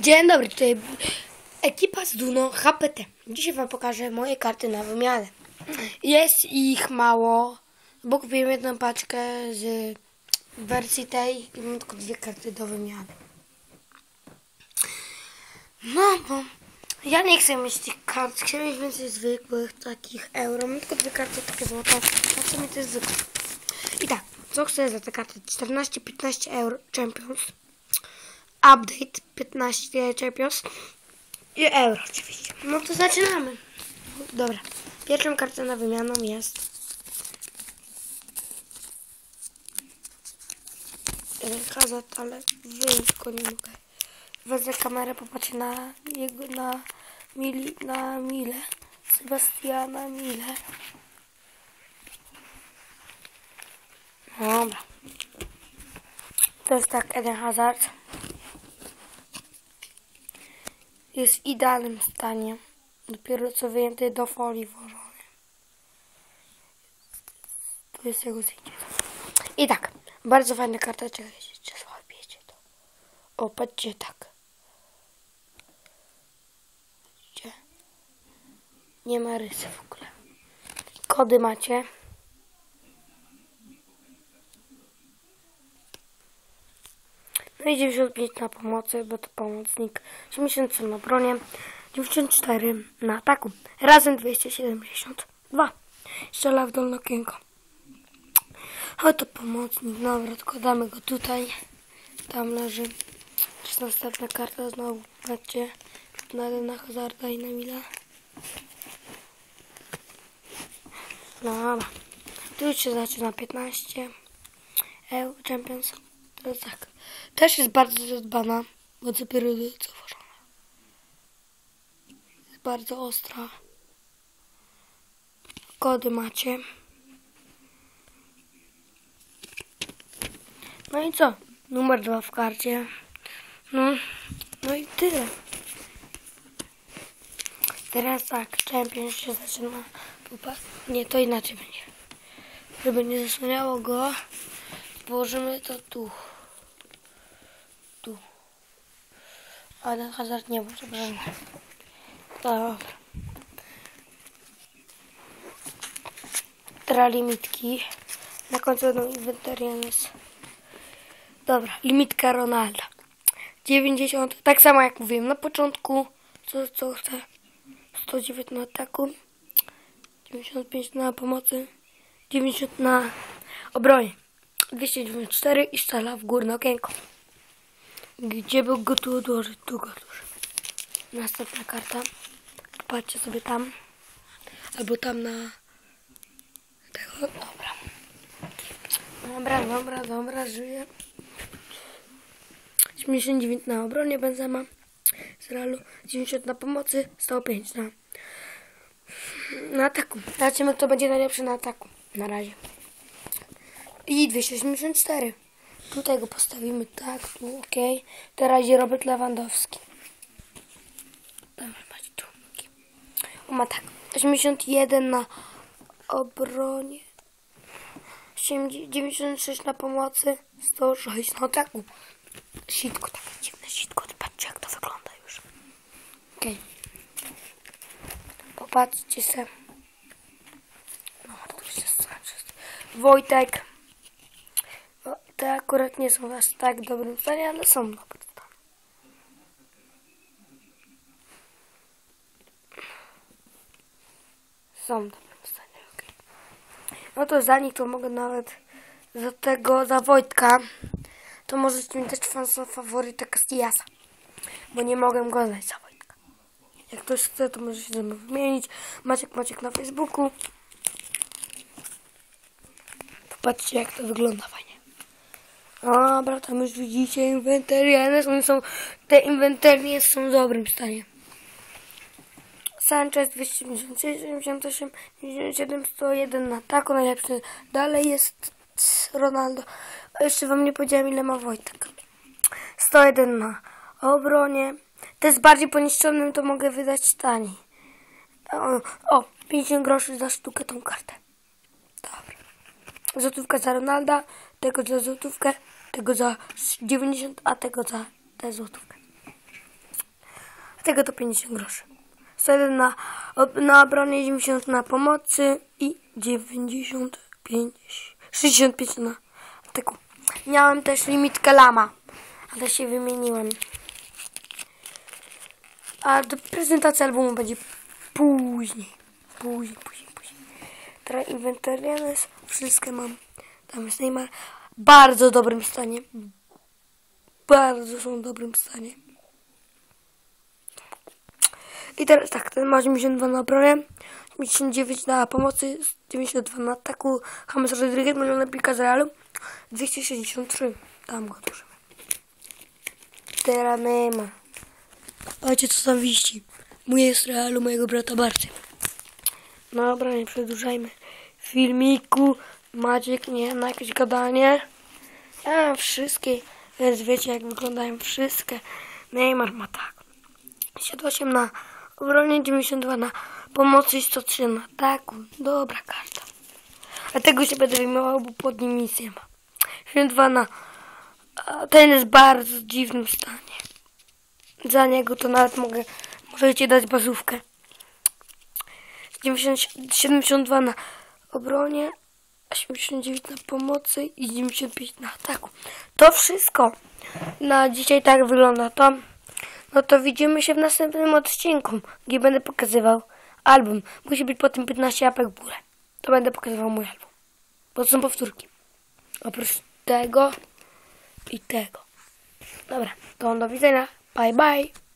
Dzień dobry, tutaj ekipa z Duno HPT. Dzisiaj Wam pokażę moje karty na wymianę. Jest ich mało, bo kupiłem jedną paczkę z wersji tej i mam tylko dwie karty do wymiany. No, bo ja nie chcę mieć tych kart, chcę mieć więcej zwykłych, takich euro. Mam tylko dwie karty takie złote, a w to jest zwykłe. I tak, co chcę za te karty? 14-15 euro Champions. Update 15 Champions i euro oczywiście. No to zaczynamy. Dobra. Pierwszą kartą na wymianę jest Hazard, ale wyjąć go nie mogę. Wezmę kamerę, popatrzę na jego, na Mili, na Mile. Sebastiana Mile. Dobra. To jest tak Eden Hazard. Jest w idealnym stanie. Dopiero co wyjęty do folii włożony. Tu jest jego zdjęcie. I tak, bardzo fajna karta. Czekajcie, czy złapiecie to. O, patrzcie, tak. Widzicie? Nie ma rysy w ogóle. Kody macie. No i 95 na pomocy, bo to pomocnik. 83 na bronie. 94 na ataku. Razem 272. Strzela w dolne okienko. Oto pomocnik. Dobra, tylko damy go tutaj. Tam leży. Jest następna karta znowu. Patrzcie. Na, na hazarda i na mila. Dobra. Tu już się zaczyna 15. EU Champions. Jest tak. Też jest bardzo zadbana, bo dopiero co włożona. Jest bardzo ostra. Kody macie. No i co? Numer dwa w karcie. No, no i tyle. Teraz tak, Champions się zaczyna. Pupa. Nie, to inaczej będzie. Żeby nie zasłaniało go, położymy to. Tu. A ten hazard nie może brać. Dobra. Teraz limitki. Na końcu będą inwentarium jest. Dobra, limitka Ronalda. 90, tak samo jak mówiłem na początku. Co, co chcę? 109 na ataku. 95 na pomocy. 90 na obronie. 294 i strzela w górne okienko. Gdzie by go tu odłożyć? Tu go odłożę. Następna karta. Patrzcie sobie tam. Albo tam na tego. Dobra. Dobra, dobra, dobra, żyję. 89 na obronie Benzema z Realu. 90 na pomocy. 105 na na ataku. Zobaczymy kto będzie najlepszy na ataku. Na razie. I 284. Tutaj go postawimy tak, tu, ok. Teraz idzie Robert Lewandowski. On ma tak, 81 na obronie. 96 na pomocy, 106 na ataku. Sitko, takie dziwne sitko. Patrzcie jak to wygląda już. Ok. Popatrzcie se. No, to się znaczy. Wojtek. Te akurat nie są aż tak dobrym stanie, ale są dobre. Są w dobrym stanie, okej. No to za nich to mogę nawet za tego, za Wojtka, to możecie mi dać fansa faworyta Castillasa, bo nie mogę go znaleźć za Wojtka. Jak ktoś chce, to może się ze mną wymienić. Maciek Maciek na Facebooku. Popatrzcie jak to wygląda fajnie. Dobra, tam już widzicie inwentariany. One są, te inwentarie są w dobrym stanie. Sanchez 276, 78, 97, 101 na ataku. Najlepszy dalej jest Ronaldo. Jeszcze wam nie powiedziałem ile ma Wojtek. 101 na obronie. To jest bardziej poniszczonym, to mogę wydać taniej. O, o 50 groszy za sztukę tą kartę. Dobra. Złotówka za Ronalda, tego za złotówkę, tego za 90, a tego za tę złotówkę. a tego to 50 groszy. 101 na, na obronie, 90 na pomocy i 95, 65 na ataku. Miałem też limit Kalama, ale się wymieniłem. A do prezentacji albumu będzie. Później, później, później. Teraz inwentarianus, wszystkie mam. Tam jest Neymar. Bardzo dobrym stanie. Bardzo są w dobrym stanie. I teraz tak, ten ma 82 na obronie, 89 na pomocy, 92 na ataku, James Rodriguez, milion pika z Realu, 263. Tam go dłużymy. Teraz Neymar. Patrzcie co tam wisi. Mój jest Realu, mojego brata Barty. No dobra, nie przedłużajmy. Filmiku Maciek nie na jakieś gadanie. Ja wszystkie, więc wiecie jak wyglądają wszystkie. Neymar ma tak. 78 na obronie, 92 na pomocy i 103 na ataku. Dobra karta. A tego się będę wyjmował, bo pod nim nic nie ma. 72 na... Ten jest w bardzo dziwnym stanie. Za niego to nawet mogę... Możecie dać bazówkę. 90, 72 na obronie, 89 na pomocy i 95 na ataku. To wszystko. Na dzisiaj tak wygląda to. No to widzimy się w następnym odcinku, gdzie będę pokazywał album. Musi być po tym 15 łapek w górę. To będę pokazywał mój album. Bo to są powtórki. Oprócz tego i tego. Dobra, to do widzenia. Bye bye.